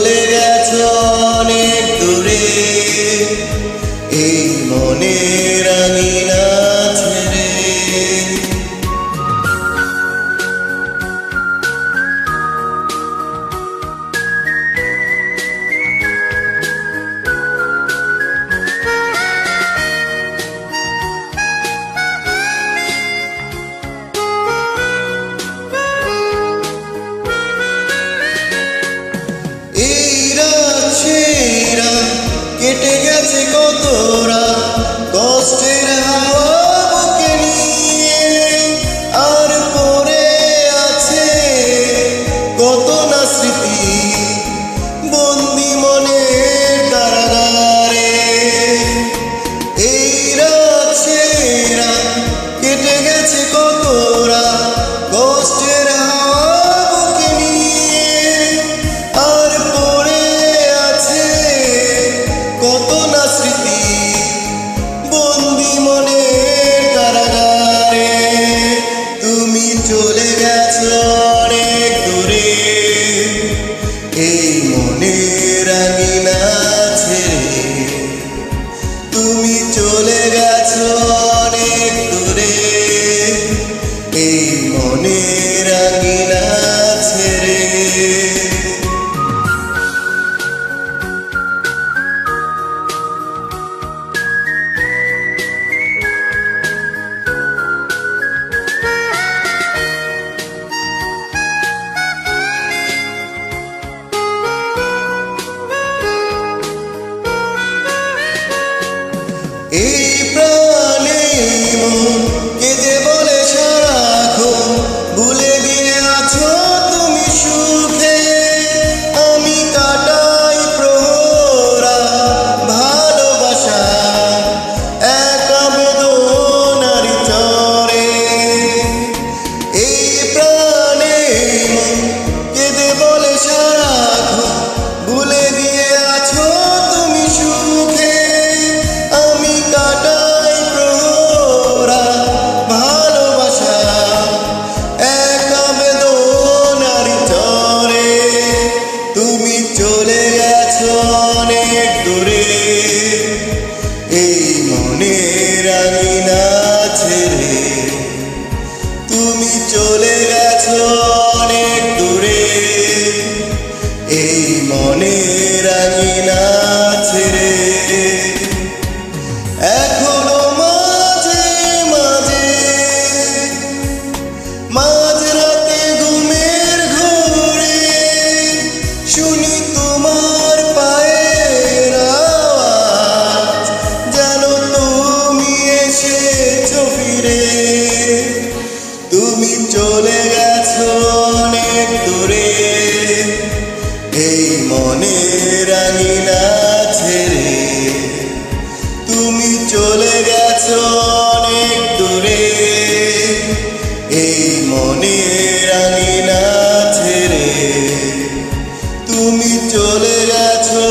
চলে গেছো গেছ অনেক দূরে। এই মনে রাঙিনা ছেড়ে তুমি চলে গেছো এই চলে গেছো অনেক দূরে। এই মনে রাঙিনা ছেড়ে তুমি চলে গেছ অনেক দূরে। এই মনে রাঙিনা ছেড়ে তুমি চলে গেছো